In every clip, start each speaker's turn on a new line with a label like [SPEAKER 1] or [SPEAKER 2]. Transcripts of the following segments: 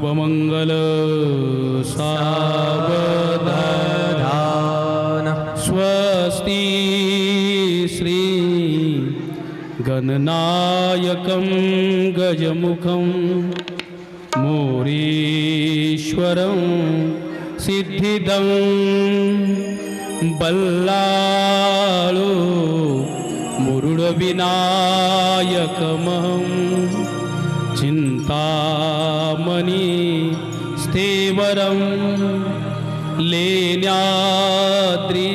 [SPEAKER 1] शुभमङ्गल सावधान। स्वस्ति श्री गणनायकं गजमुखं मोरीश्वरं सिद्धिदं बल्लाळो मुरुडविनायकमहम्। चिन्तामणि स्थेवरं लेण्याद्रि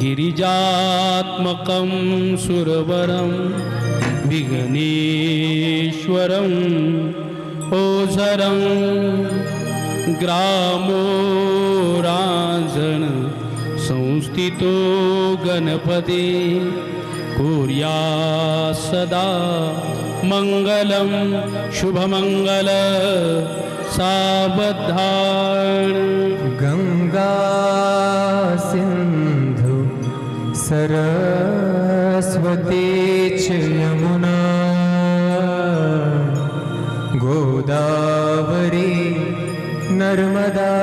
[SPEAKER 1] गिरिजात्मकं सुरवरं विघ्नेश्वरं ओझरं ग्रामो राजन संस्थितो गणपती कुर्या सदा मङ्गलं शुभमङ्गल सावधान।
[SPEAKER 2] गङ्गा सिन्धु सरस्वती च यमुना गोदावरी नर्मदा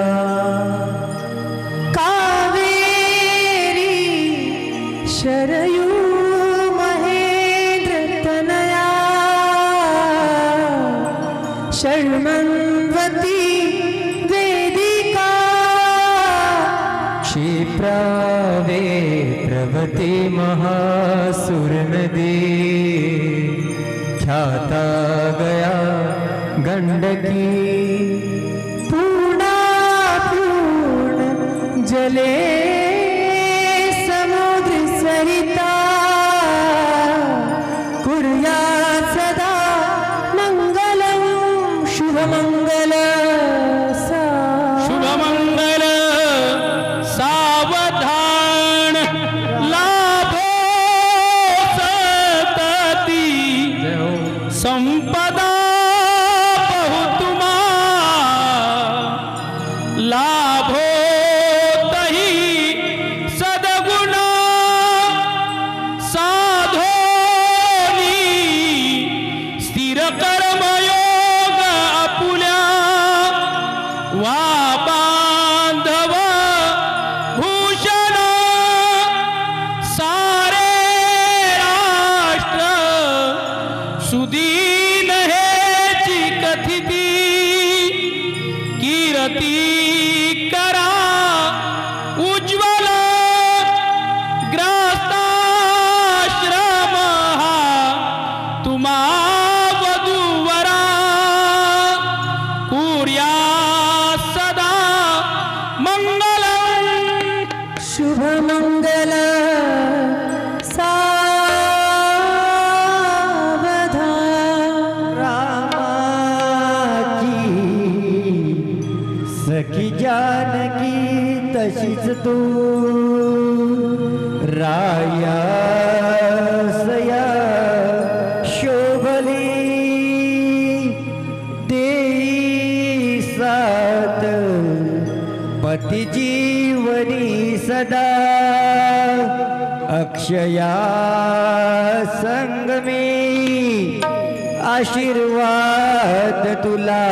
[SPEAKER 3] षण्मन्वती वेदिका।
[SPEAKER 2] क्षिप्रावे प्रवती महासुरनदी। ख्याता गया गण्डकी।
[SPEAKER 3] पूर्णा पूर्ण जले
[SPEAKER 1] बांधव भूषण सारे राष्ट्र सुदीन हेची
[SPEAKER 2] तशीच तू? राया सया शोभली देई सात पती जीवनी सदा अक्षया संगमी आशीर्वाद तुला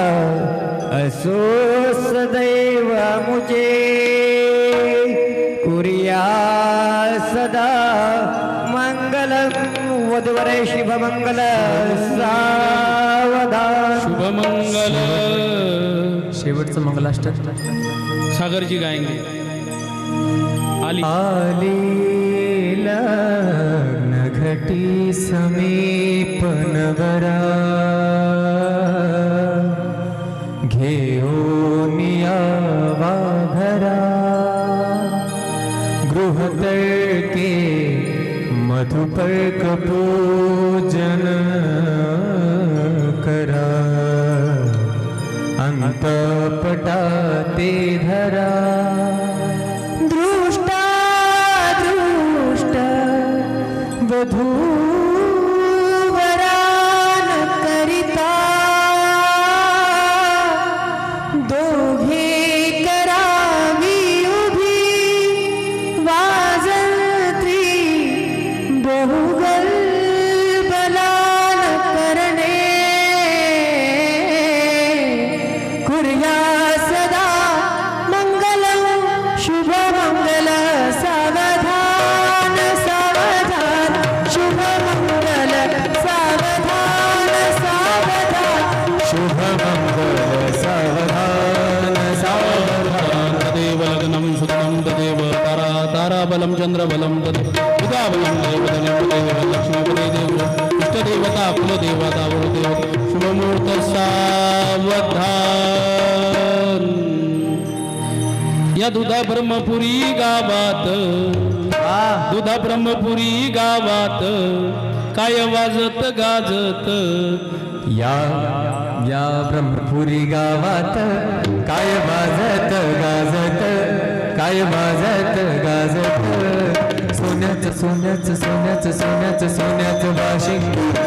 [SPEAKER 2] असो सदैव मुझे। वधुवरे शुभमंगल। सावधान।
[SPEAKER 1] शुभमंगल।
[SPEAKER 2] शेवटचं मंगलाष्टक।
[SPEAKER 1] सागरजी गायंगे। आली।
[SPEAKER 2] आली लग्न घटी समीप
[SPEAKER 1] ताराबलं चन्द्रबलं तदेव उदाबलं देवदलं तदेव लक्ष्मीपदे देव इष्टदेवता कुलदेवता वरुदेव शुभमुहूर्त सावधान। या दुधा ब्रह्मपुरी गावात। दुधा ब्रह्मपुरी गावात। काय वाजत गाजत।
[SPEAKER 2] या या ब्रह्मपुरी गावात काय वाजत गाजत काय माझ्यात गाजत? सोन्याचं सोन्याचं सोन्याचं सोन्याचं सोन्याचं वाशिंग.